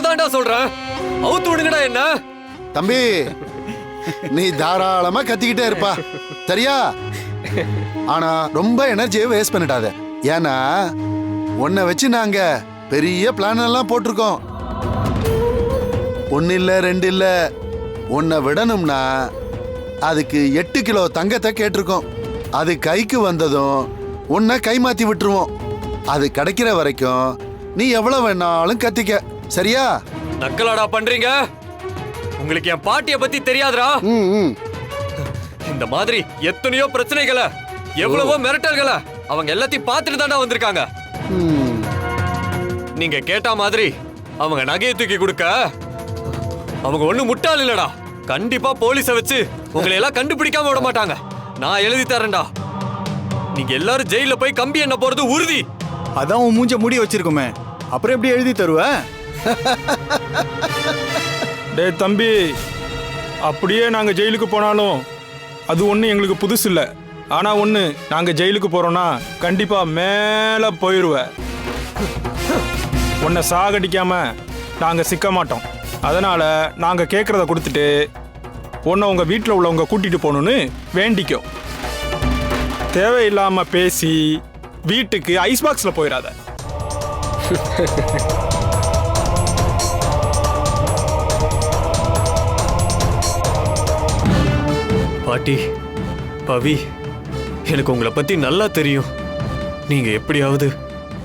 உங்களை தான்டா சொல்றேன் அவுத்து விடுங்கடா என்ன? தம்பி நீ தாராளமா கத்திக்கிட்டே இருப்பா. சரியா? ஆனா ரொம்ப எனர்ஜியை வேஸ்ட் பண்ணிடாத. ஏன்னா உன்னை வச்சு நாங்க பெரிய பிளான் எல்லாம் போட்டிருக்கோம். ஒன்னு இல்ல ரெண்டு இல்ல உன்னை விடணும்னா அதுக்கு எட்டு கிலோ தங்கத்தை கேட்டிருக்கோம். அது கைக்கு வந்ததும் உன்னை கைமாத்தி விட்டுருவோம். அது கிடைக்கிற வரைக்கும் நீ எவ்வளவு வேணாலும் கத்திக்க. சரியா? நக்கலாடா பண்றீங்க? உங்களுக்கு என் பாட்டிய பத்தி தெரியாதுடா. இந்த மாதிரி எத்தனையோ பிரச்சனைகளை எவ்வளவோ மிரட்டல்களை அவங்க எல்லாத்தையும் பார்த்துட்டு தான்டா வந்திருக்காங்க. நீங்க கேட்ட மாதிரி அவங்க நகையை தூக்கி கொடுக்க அவங்க ஒண்ணு முட்டாள் இல்லடா. கண்டிப்பா போலீஸ வச்சு உங்களை எல்லாம் கண்டுபிடிக்காம விட மாட்டாங்க. நான் எழுதி தரேன்டா. நீங்க எல்லாரும் ஜெயில போய் கம்பி எண்ண போறது உறுதி. அதான் உன் மூஞ்ச முடி வச்சிருக்கோமே. அப்புறம் எப்படி எழுதி தருவ? டே தம்பி அப்படியே நாங்கள் ஜெயிலுக்கு போனாலும் அது ஒன்றும் எங்களுக்கு புதுசு இல்லை. ஆனால் ஒன்று நாங்கள் ஜெயிலுக்கு போகிறோன்னா கண்டிப்பாக மேலே போயிடுவேன் உன்னை சாகடிக்காம நாங்கள் சிக்க மாட்டோம். அதனால் நாங்கள் கேட்குறத கொடுத்துட்டு உன்னை உங்கள் வீட்டில் உள்ளவங்க கூட்டிகிட்டு போகணுன்னு வேண்டிக்கும் தேவையில்லாமல் பேசி வீட்டுக்கு ஐஸ் பாக்ஸில் போயிடாத பாட்டி பவி எனக்கு உங்களை பத்தி நல்லா தெரியும். நீங்க எப்படியாவது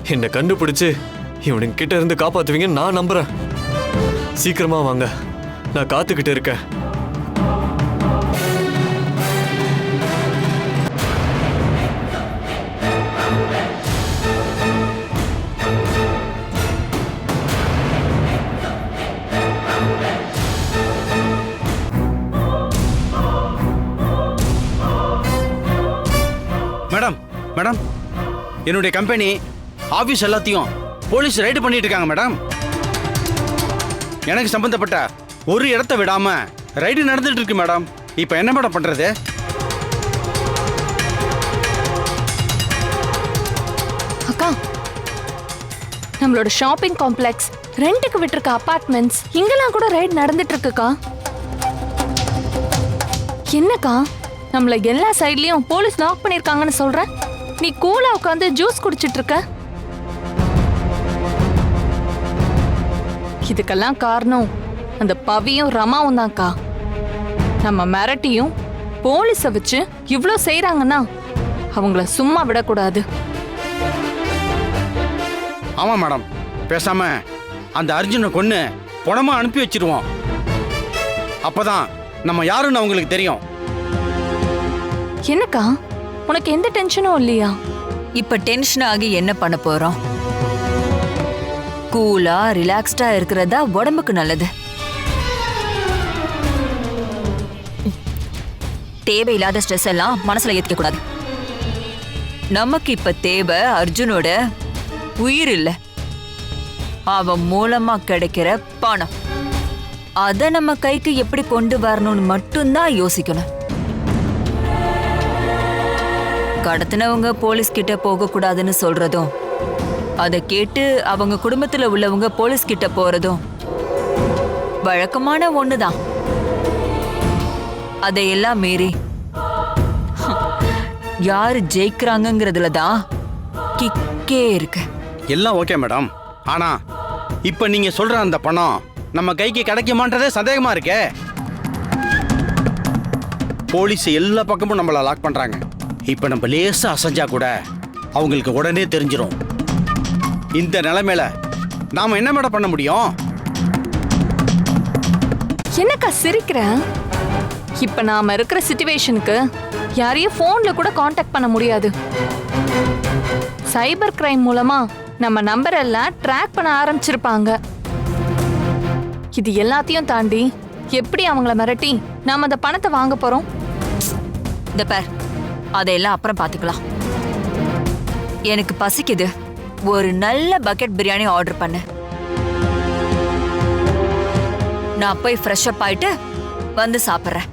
என்னை கண்டுபிடிச்சு இவனுங்க கிட்ட இருந்து காப்பாத்துவீங்கன்னு நான் நம்புறேன். சீக்கிரமா வாங்க. நான் காத்துக்கிட்டு இருக்கேன். மேடம் என்னுடைய கம்பெனி ஆஃபீஸ் எல்லாத்தையும் போலீஸ் ரைடு பண்ணிட்டு இருக்காங்க மேடம். எனக்கு சம்பந்தப்பட்ட ஒரு இடத்த விடாம ரைடு நடந்துட்டு இருக்கு மேடம். இப்போ என்ன மேடம் பண்றது? அக்கா நம்மளோட ஷாப்பிங் காம்ப்ளெக்ஸ் ரெண்டுக்கு விட்டுருக்க அபார்ட்மெண்ட்ஸ் இங்கெல்லாம் கூட ரைட் நடந்துட்டு இருக்குக்கா என்னக்கா நம்மள எல்லா சைட்லயும் போலீஸ் லாக் பண்ணிருக்காங்கன்னு சொல்றேன் நீ கூலா உட்காந்து ஜூஸ் குடிச்சிட்டு இருக்க. இதுக்கெல்லாம் காரணம் அந்த பவியும் ரமாவும் தான்க்கா. நம்ம மிரட்டியும் போலீஸை வச்சு இவ்ளோ செய்றாங்கன்னா அவங்கள சும்மா விடக்கூடாது. ஆமாம் மேடம். பேசாம அந்த அர்ஜுனை கொன்று பணமா அனுப்பி வச்சிருவோம். அப்பதான் நம்ம யாருன்னு அவங்களுக்கு தெரியும். என்னக்கா? உனக்கு எந்த டென்ஷனும் இல்லையா? இப்ப டென்ஷன் ஆகி என்ன பண்ண போறோம்? கூலா ரிலாக்ஸ்டா இருக்கிறதா உடம்புக்கு நல்லது. தேவையில்லாத ஸ்ட்ரெஸ் எல்லாம் மனசுல ஏத்திக்க கூடாது. நமக்கு இப்ப தேவை அர்ஜுனோட உயிர் இல்ல. அவன் மூலமா கிடைக்கிற பணம். அதை நம்ம கைக்கு எப்படி கொண்டு வரணும்னு மட்டும்தான் யோசிக்கணும். கடத்தினவங்க போலீஸ் கிட்ட போக கூடாதுன்னு சொல்றதும் அதை கேட்டு அவங்க குடும்பத்துல உள்ளவங்க போலீஸ் கிட்ட போறதும் வழக்கமான ஒண்ணுதான். அதையெல்லாம் மீறி யாரு ஜெயிக்கிறாங்கங்கிறதுல தான் கிக்கே இருக்கு. எல்லாம் ஓகே மேடம். ஆனா இப்போ நீங்க சொல்ற அந்த பணம் நம்ம கைக்கு கிடைக்குமான்றதே சந்தேகமா இருக்கே. போலீஸ் எல்லா பக்கமும் நம்மள லாக் பண்றாங்க. இப்போ நம்ம லேசா அசைஞ்சா கூட அவங்களுக்கு உடனே தெரிஞ்சிரும். இந்த நிலைமையில நாம என்ன மேடம் பண்ண முடியும்? என்னக்கா சிரிக்கிற? இப்ப நாம இருக்கிற சிச்சுவேஷனுக்கு யாரையும் போன்ல கூட காண்டாக்ட் பண்ண முடியாது. சைபர் கிரைம் மூலமா நம்ம நம்பர் எல்லாம் ட்ராக் பண்ண ஆரம்பிச்சிருப்பாங்க. இது எல்லாத்தையும் தாண்டி எப்படி அவங்கள மிரட்டி நாம அந்த பணத்தை வாங்க போறோம்? இந்த பார் அதையெல்லாம் அப்புறம் பாத்துக்கலாம் எனக்கு பசிக்குது. ஒரு நல்ல பக்கெட் பிரியாணி ஆர்டர் பண்ணு. நான் போய் ஃப்ரெஷ் அப் ஆயிட்டு வந்து சாப்பிட்றேன்.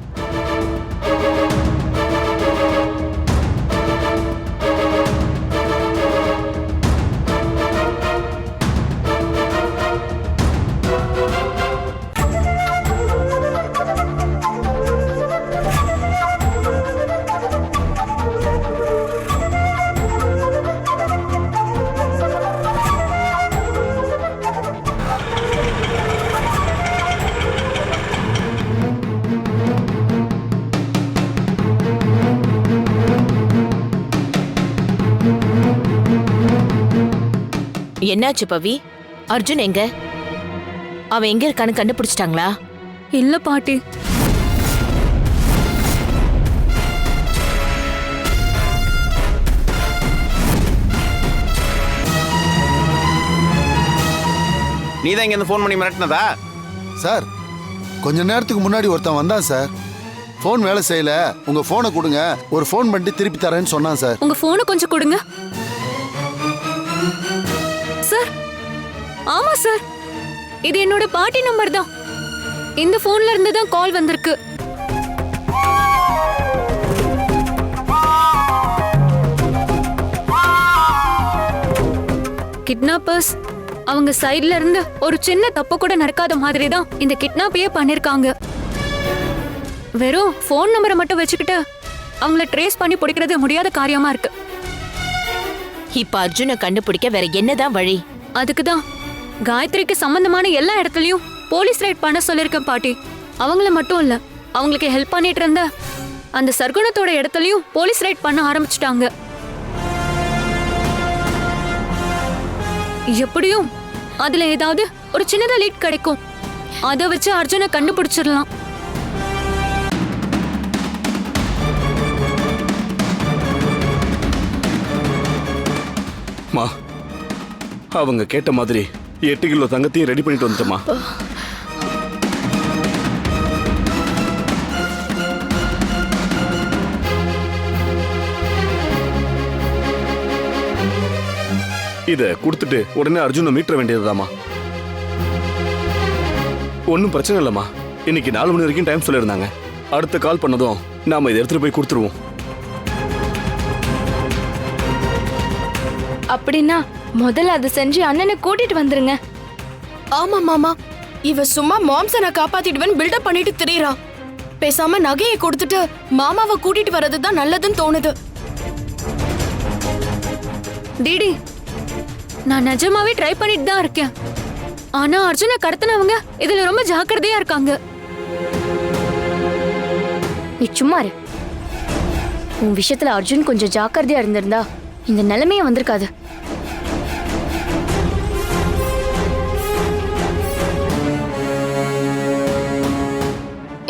என்னாச்சு பவி? அர்ஜுன் எங்க? அவன் எங்க இருக்கான்னு கண்டுபிடிச்சிட்டாங்களா? இல்ல பாட்டி. நீ தான் இங்க ஃபோன் பண்ணி மிரட்டினதா? சார் கொஞ்ச நேரத்துக்கு முன்னாடி ஒருத்தன் வந்தான் சார். ஃபோன் வேலை செய்யல. உங்க ஃபோனை கொடுங்க. ஒரு ஃபோன் பண்ணிட்டு திருப்பி தரேன்னு சொன்னான் சார். உங்க போனை கொஞ்சம் கொடுங்க. ஆமா சார் இது என்னோட பாட்டி நம்பர் தான். இந்த போன்ல இருந்து தான் கால் வந்திருக்கு. கிட்னாப்பர்ஸ் அவங்க சைடுல இருந்து ஒரு சின்ன தப்பு கூட நடக்காத மாதிரி தான் இந்த கிட்னாப்பையே பண்ணிருக்காங்க. வெறும் ஃபோன் நம்பரை மட்டும் வச்சுக்கிட்டு அவங்கள ட்ரேஸ் பண்ணி பிடிக்கிறது முடியாத காரியமா இருக்கு. இப்ப அர்ஜுனை கண்டுபிடிக்க வேற என்னதான் வழி? அதுக்கு தான் காயத்ரிக்கு சம்பந்தமான எல்லா இடத்துலயும் போலீஸ் ரைட் பண்ண சொல்லிருக்கேன் பாட்டி. அவங்கள மட்டும் இல்ல அவங்களுக்கு ஹெல்ப் பண்ணிட்டு இருந்த அந்த சர்க்குணத்தோட இடத்துலயும் போலீஸ் ரைட் பண்ண ஆரம்பிச்சிட்டாங்க. எப்படியும் அதுல ஏதாவது ஒரு சின்னதா லீட் கிடைக்கும். அதை வச்சு அர்ஜுனை கண்டுபிடிச்சிடலாம். மா அவங்க கேட்ட மாதிரி எட்டு கிலோ தங்கத்தையும் ரெடி பண்ணிட்டு வந்துட்டோமா இதை கொடுத்துட்டு உடனே அர்ஜுனை மீட்ட வேண்டியதுதாம்மா. ஒன்றும் பிரச்சனை இல்லைம்மா. இன்னைக்கு நாலு மணி வரைக்கும் டைம் சொல்லியிருந்தாங்க. அடுத்த கால் பண்ணதும் நாம் இதை எடுத்துகிட்டு போய் கொடுத்துருவோம். அப்படின்னா முதல்ல அதை செஞ்சு அண்ணனை கூட்டிட்டு வந்துருங்க. ஆமா மாமா. இவ சும்மா மாம்ச நான் காப்பாத்திடுவேன் பில்டப் பண்ணிட்டு திரியறான் பேசாம நகையை கொடுத்துட்டு மாமாவை கூட்டிட்டு வர்றது தான் நல்லதுன்னு தோணுது. டிடி நான் நிஜமாவே ட்ரை பண்ணிட்டு தான் இருக்கேன். ஆனா அர்ஜுனை கடத்தினவங்க இதுல ரொம்ப ஜாக்கிரதையா இருக்காங்க. நீ சும்மா இரு. உன் விஷயத்துல அர்ஜுன் கொஞ்சம் ஜாக்கிரதையா இருந்திருந்தா இந்த நிலைமையே வந்திருக்காது.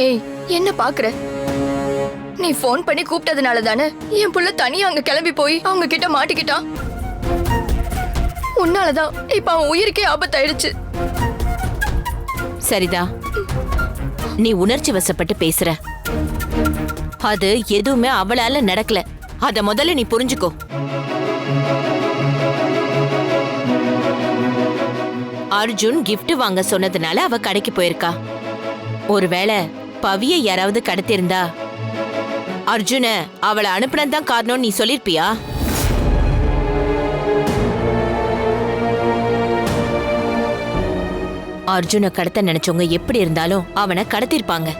ஏய் என்ன பாக்குற? நீ ஃபோன் பண்ணி கூப்பிட்டதுனால தானே என் புள்ள தனியா அங்க கிளம்பி போய் அவங்க கிட்ட மாட்டிக்கிட்டான் உன்னாலதான் இப்ப அவன் உயிருக்கே ஆபத்தாயிடுச்சு. சரிதா. நீ உணர்ச்சி வசப்பட்டு பேசுற. அது எதுவுமே அவளால நடக்கல. அத முதல்ல நீ புரிஞ்சுக்கோ. அர்ஜுன் கிஃப்ட் வாங்க சொன்னதுனால அவ கடைக்கு போயிருக்கா. ஒருவேளை பவிய யாராவது கடத்திருந்தா அர்ஜுன அவளை அனுப்புனதான் காரணம்னு நீ சொல்லிருப்பியா? அர்ஜுனை கடத்த நினைச்சவங்க எப்படி இருந்தாலும் அவனை கடத்திருப்பாங்க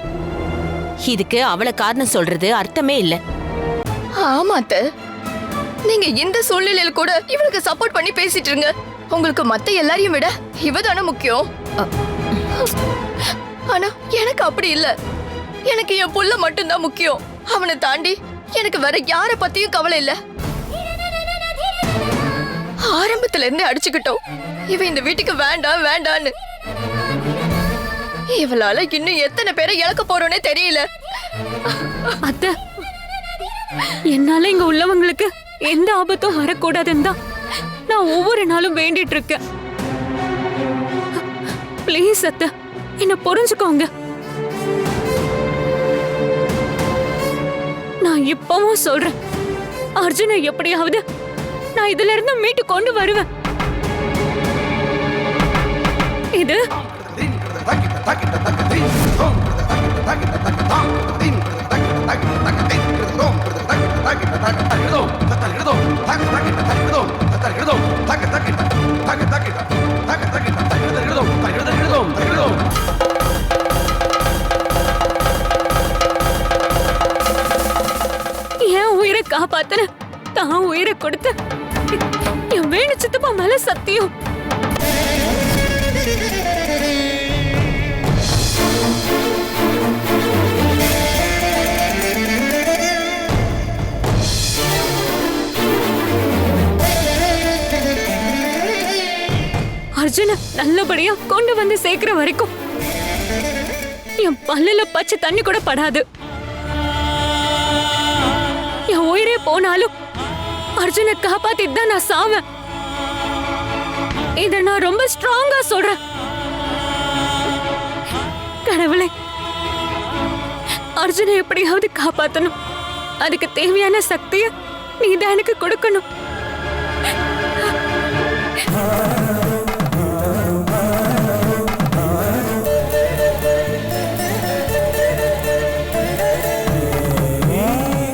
இதுக்கு அவளை காரணம் சொல்றது அர்த்தமே இல்ல. ஆமாத்த நீங்க இந்த சூழ்நிலையில கூட இவளுக்கு சப்போர்ட் பண்ணி பேசிட்டு இருங்க. உங்களுக்கு மத்த எல்லாரையும் விட இவதான முக்கியம். ஆனா எனக்கு அப்படி இல்ல. எனக்கு என் புள்ள மட்டும்தான் முக்கியம். அவனை தாண்டி எனக்கு வேற யார பத்தியும் கவலை இல்ல. ஆரம்பத்துல இருந்தே அடிச்சுக்கிட்டோம். இவன் இந்த வீட்டுக்கு வேண்டாம் வேண்டான்னு. இவளால இன்னும் எத்தனை பேரை இழக்க போறோன்னே தெரியல. அத்தை என்னால இங்க உள்ளவங்களுக்கு எந்த ஆபத்தும் வரக்கூடாதுன்னு தான் நான் ஒவ்வொரு நாளும் வேண்டிட்டு இருக்கேன். ப்ளீஸ் அத்தை. என்ன புரிஞ்சுக்கோங்க. நான் இப்பவும் சொல்றேன். அர்ஜுனை எப்படியாவது நான் இதுல இருந்து மீட்டு கொண்டு வருவேன். இது தான் உயிரை கொடுத்த என் வேணு சித்தப்பா மேல சத்தியம். அர்ஜுன நல்லபடியா கொண்டு வந்து சேர்க்கிற வரைக்கும் என் பல்லுல பச்சை தண்ணி கூட படாது. என் உயிரே போனாலும் அர்ஜுனை காப்பாத்திட்டு தான் நான் சாவேன். இத நான் ரொம்ப ஸ்ட்ராங்கா சொல்றேன். கடவுளே அர்ஜுனை எப்படியாவது காப்பாத்தணும். அதுக்கு தேவையான சக்திய நீ தான் எனக்கு கொடுக்கணும்.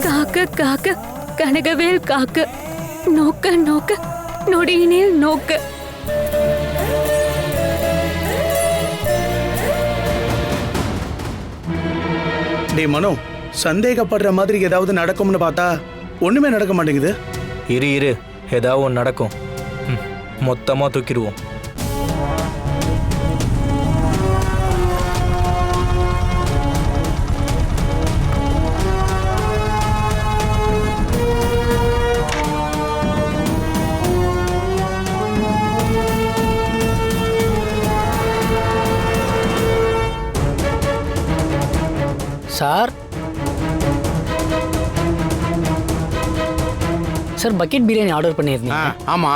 காக்க காக்க. கனகவேல் காக்க. நோக்க நோக்க நொடியினில் நோக்க. டேய் மனோ சந்தேகப்படுற மாதிரி ஏதாவது நடக்கும்னு பார்த்தா ஒண்ணுமே நடக்க மாட்டேங்குது. இரு இரு. ஏதாவது ஒன்று நடக்கும். ம், மொத்தமா தூக்கிடுவோம். சார் பக்கெட் பிரியாணி ஆர்டர் ஆ, பண்ணியிருந்தீங்க ஆமா.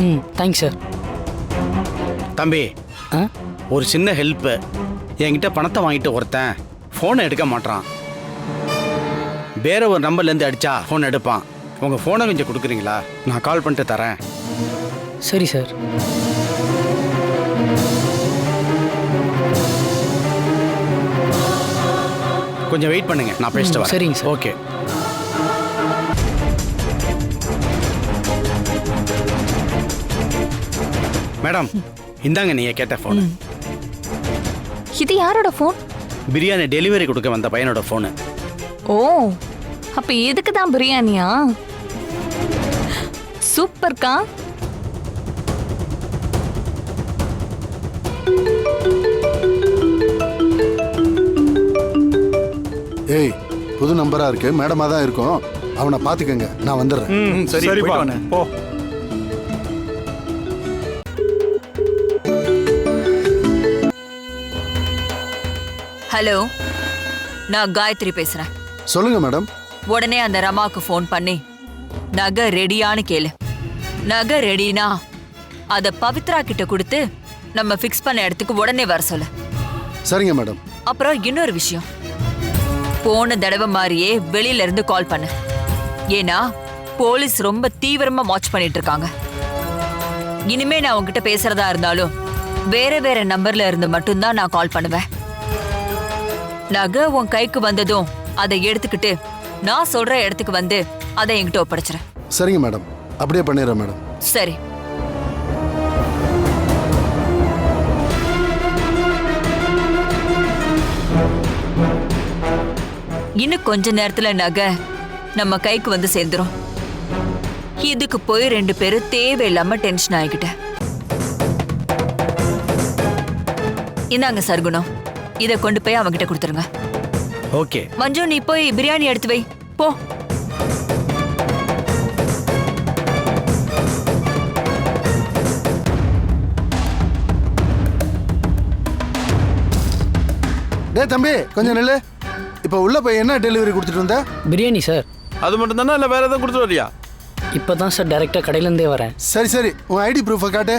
ம் தேங்க்ஸ் சார் தம்பி ஆ? ஒரு சின்ன ஹெல்ப் என்கிட்ட பணத்தை வாங்கிட்டு ஒருத்தன் ஃபோனை எடுக்க மாட்டான் வேற ஒரு நம்பர்லேருந்து அடிச்சா ஃபோன் எடுப்பான். உங்கள் ஃபோனை கொஞ்சம் கொடுக்குறீங்களா? நான் கால் பண்ணிட்டு தரேன். சரி சார் கொஞ்சம் வெயிட் பண்ணுங்க. நான் பேசிட்டு வரேன். சரிங்க சார். ஓகே மேடம் இந்தாங்க நீங்க கேட்ட ஃபோன் இது யாரோட ஃபோன் பிரியாணி டெலிவரி கொடுக்க வந்த பையனோட ஃபோனு ஓ அப்ப எதுக்கு தான் பிரியாணியா? சூப்பர்க்கா ஏய் புது நம்பரா இருக்கு. மேடமா தான் இருக்கும். அவனை பாத்துக்கங்க. நான் வந்துடுறேன். சரி. போ. ஹலோ நான் காயத்ரி பேசுறேன். சொல்லுங்க மேடம். உடனே அந்த ரமாக்கு ஃபோன் பண்ணி நகை ரெடியான்னு கேளு. நகை ரெடினா அத பவித்ரா கிட்ட கொடுத்து நம்ம ஃபிக்ஸ் பண்ண இடத்துக்கு உடனே வர சொல்லு. சரிங்க மேடம். அப்புறம் இன்னொரு விஷயம். போன தடவை மாதிரியே வெளியில இருந்து கால் பண்ணு. ஏன்னா போலீஸ் ரொம்ப தீவிரமா வாட்ச் பண்ணிட்டு இருக்காங்க. இனிமே நான் உன்கிட்ட பேசுறதா இருந்தாலும் வேற வேற நம்பர்ல இருந்து மட்டும்தான் நான் கால் பண்ணுவேன். நகை உன் கைக்கு வந்ததும் அதை எடுத்துக்கிட்டு நான் சொல்ற இடத்துக்கு வந்து அதை என்கிட்ட ஒப்படைச்சிரு. சரிங்க மேடம். அப்படியே பண்ணிடுறேன் மேடம். சரி. இன்னும் கொஞ்ச நேரத்துல நகை நம்ம கைக்கு வந்து சேர்ந்துரும். இதுக்கு போய் ரெண்டு பேரும் தேவையில்லாம டென்ஷன் ஆகிக்கிட்ட. இந்தாங்க சர்க்குணம் இதை கொண்டு போய் அவங்கிட்ட கொடுத்துருங்க. ஓகே. மஞ்சு நீ போய் பிரியாணி எடுத்து வை. போ. டேய் தம்பி கொஞ்சம் நில்லு. இப்போ உள்ள போய் என்ன டெலிவரி கொடுத்துட்டு வந்த? பிரியாணி சார். அது மட்டும் தானே இல்லை வேற எதுவும் கொடுத்து வரியா? இப்போ தான் சார் டைரெக்டாக கடையிலேருந்தே வரேன். சரி சரி. உன் ஐடி ப்ரூஃபை காட்டு.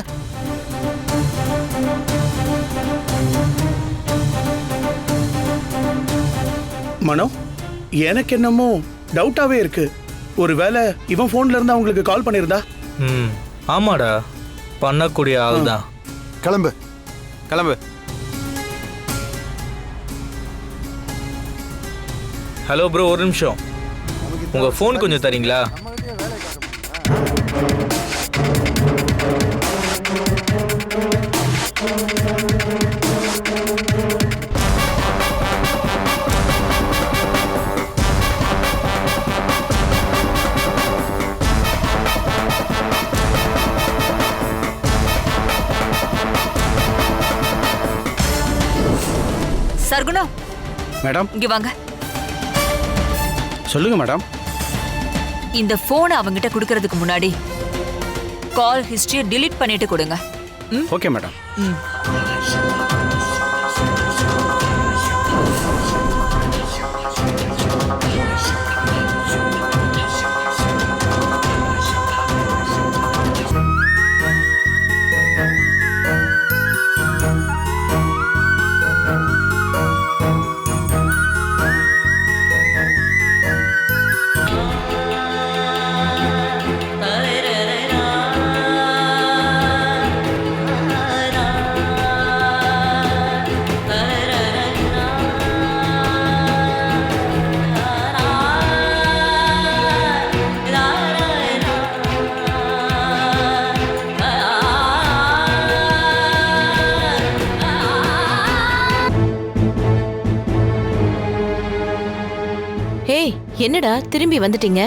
மனோ எனக்கு என்னமோ டவுட்டாவே இருக்கு. ஒருவேளை இவன் ஃபோன்ல இருந்து அவங்களுக்கு கால் பண்ணியிருந்தா ம் ஆமாடா. பண்ணக்கூடிய ஆள் தான் கிளம்பு. கிளம்பு. ஹலோ ப்ரோ ஒரு நிமிஷம். உங்கள் ஃபோன் கொஞ்சம் தரீங்களா? சர்க்குணம் மேடம். இங்க வாங்க. சொல்லுங்க மேடம் இந்த போனை அவங்கிட்ட கொடுக்கறதுக்கு முன்னாடி கால் ஹிஸ்டரியை delete பண்ணிட்டு கொடுங்க. ஓகே மேடம் ம். என்னடா திரும்பி வந்துட்டீங்க?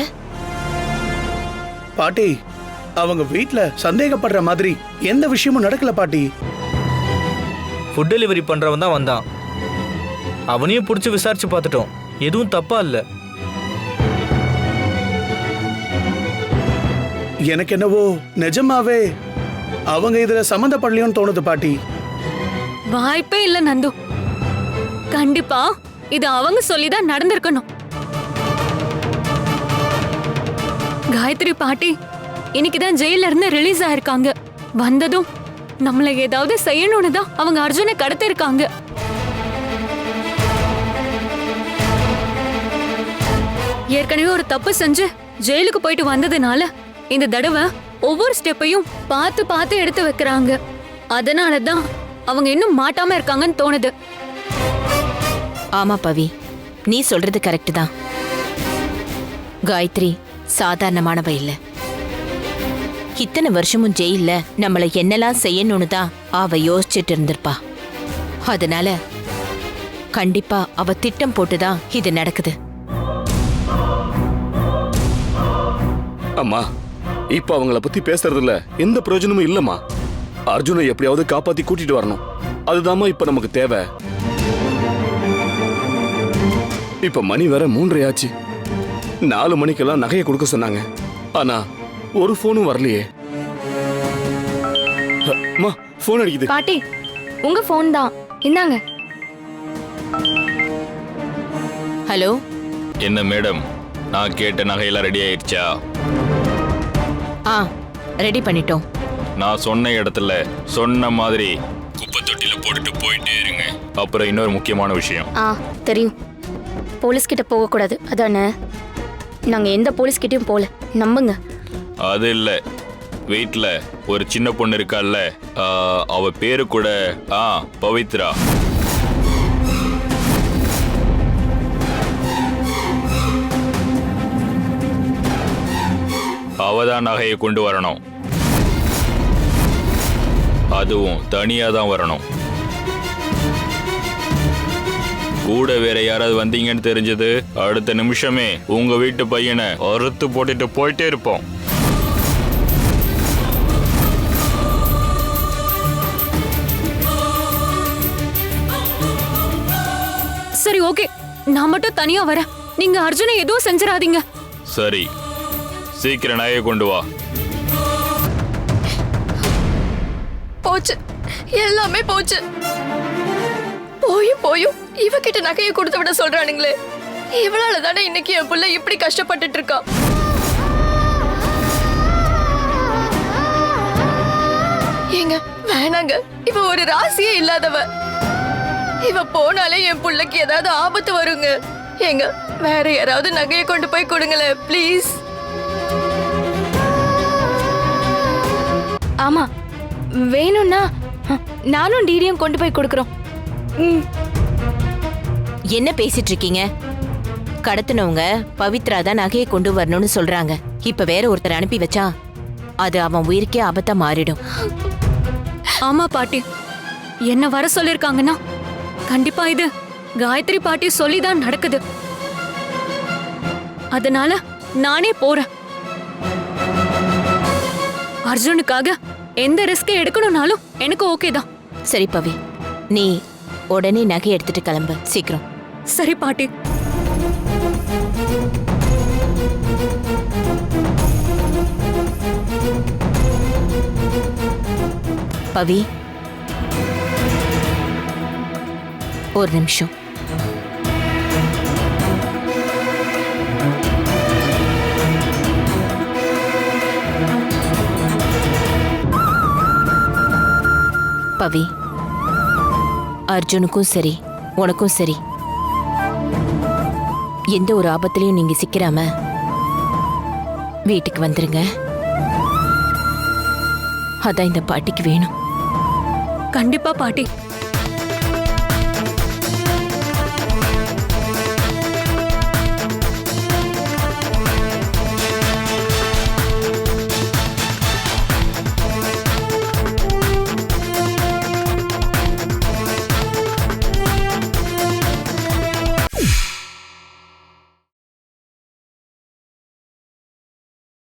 பாட்டி அவங்க வீட்ல சந்தேகப்படுற மாதிரி எந்த விஷயமும் நடக்கல பாட்டி. ஃபுட் டெலிவரி பண்ணுறவன் தான் வந்தான். அவனையும் பிடிச்சி விசாரிச்சு பார்த்துட்டோம். எதுவும் தப்பா இல்லை. எனக்கு என்னவோ நிஜமாவே அவங்க இதுல சம்மந்தப்படலையோன்னு தோணுது பாட்டி. வாய்ப்பே இல்ல நந்து. கண்டிப்பா இது அவங்க சொல்லிதான் நடந்திருக்கணும். காயத்ரி பாட்டி இன்னைக்கு தான் ஜெயில இருந்து ரிலீஸ் ஆயிருக்காங்க. வந்ததும் நம்மள ஏதாவது செய்யணும்னு தான் அவங்க அர்ஜுனை கடத்திருக்காங்க ஏற்கனவே ஒரு தப்பு செஞ்சு ஜெயிலுக்கு போயிட்டு வந்ததுனால இந்த தடவை ஒவ்வொரு ஸ்டெப்பையும் பார்த்து பார்த்து எடுத்து வைக்கிறாங்க. அதனால தான் அவங்க இன்னும் மாட்டாம இருக்காங்கன்னு தோணுது. ஆமா பவி நீ சொல்றது கரெக்ட் தான். காயத்ரி சாதாரணமானவ இல்ல. இத்தனை வருஷமும் ஜெயில நம்மள என்னெல்லாம் செய்யணும்னு தான் அவ யோசிச்சுட்டு இருந்திருப்பா. அதனால கண்டிப்பா அவ திட்டம் போட்டுதான் இது நடக்குது. அம்மா இப்ப அவங்கள பத்தி பேசுறதுல எந்த பிரயோஜனமும் இல்லம்மா. அர்ஜுனை எப்படியாவது காப்பாத்தி கூட்டிட்டு வரணும். அதுதாம்மா இப்ப நமக்கு தேவை. இப்ப மணி வேற மூன்றரை ஆச்சு நாலு மணிக்கெல்லாம் நகையை கொடுக்க சொன்னாங்க. ஆனா ஒரு போனும் வரலையே. அம்மா போன் அடிக்குது. பாட்டி உங்க ஃபோன் தான். இந்தாங்க. ஹலோ? என்ன மேடம் நான் கேட்ட நகையெல்லாம் ரெடி ஆயிடுச்சா? ஆ ரெடி பண்ணிட்டோம். நான் சொன்ன இடத்துல சொன்ன மாதிரி குப்பை தொட்டில போட்டுட்டு போயிட்டே இருங்க. அப்புறம் இன்னொரு முக்கியமான விஷயம். ஆ தெரியும். போலீஸ் கிட்ட போகக்கூடாது. அதானே? நாங்க எந்த போலீஸ் கிட்டயும் போல. நம்புங்க. அது இல்ல. வீட்ல ஒரு சின்ன பொண்ணு இருக்கால்ல. ஆ, அவ பேரு கூட ஆ பவித்ரா. அவதான் நகையை கொண்டு வரணும். அதுவும் தனியா தான் வரணும். கூட வேற யாராவது வந்தீங்கன்னு தெரிஞ்சது அடுத்த நிமிஷமே உங்க வீட்டு பையனை அறுத்து போட்டுட்டு போயிட்டே இருப்போம். சரி ஓகே. நான் மட்டும் தனியா வரேன். நீங்க அர்ஜுனை எதுவும் செஞ்சிடாதீங்க. சரி. சீக்கிரம் நகையை கொண்டு வா. போச்சு. எல்லாமே போச்சு. போயும் போயும். இவகிட்ட நகையை கொடுத்து விட சொல்றானுங்களே. இவளால தானே இன்னைக்கு என் புள்ள இப்படி கஷ்டப்பட்டுட்டு இருக்கா? ஏங்க வேணாங்க. இவ ஒரு ராசியே இல்லாதவ. இவ போனாலே என் புள்ளைக்கு ஏதாவது ஆபத்து வருங்க. ஏங்க வேற யாராவது நகையை கொண்டு போய் கொடுங்களேன் ப்ளீஸ். ஆமா வேணும்னா நானும் டிடியும் கொண்டு போய் கொடுக்குறோம். என்ன பேசிட்டு இருக்கீங்க கடத்தினவங்க பவித்ரா தான் நகையை கொண்டு வரணும்னு சொல்றாங்க. இப்ப வேற ஒருத்தர் அனுப்பி வச்சா அது அவன் உயிருக்கே ஆபத்தா மாறிடும். ஆமா பாட்டி. என்ன வர சொல்லிருக்காங்கன்னா? கண்டிப்பா இது காயத்ரி பாட்டி சொல்லிதான் நடக்குது. அதனால நானே போறேன். அர்ஜுனுக்காக எந்த ரிஸ்க் எடுக்கணும்னாலும் எனக்கு ஓகே தான். சரி பவி. நீ உடனே நகை எடுத்துட்டு கிளம்பு. சீக்கிரம். சரி பாட்டி. பவி. ஒரு நிமிஷம். பவி. அர்ஜுனுக்கும் சரி உனக்கும் சரி. எந்த ஒரு ஆபத்துலயும் நீங்க சிக்கிறாம வீட்டுக்கு வந்துருங்க. அதான் இந்த பாட்டிக்கு வேணும். கண்டிப்பா பாட்டி.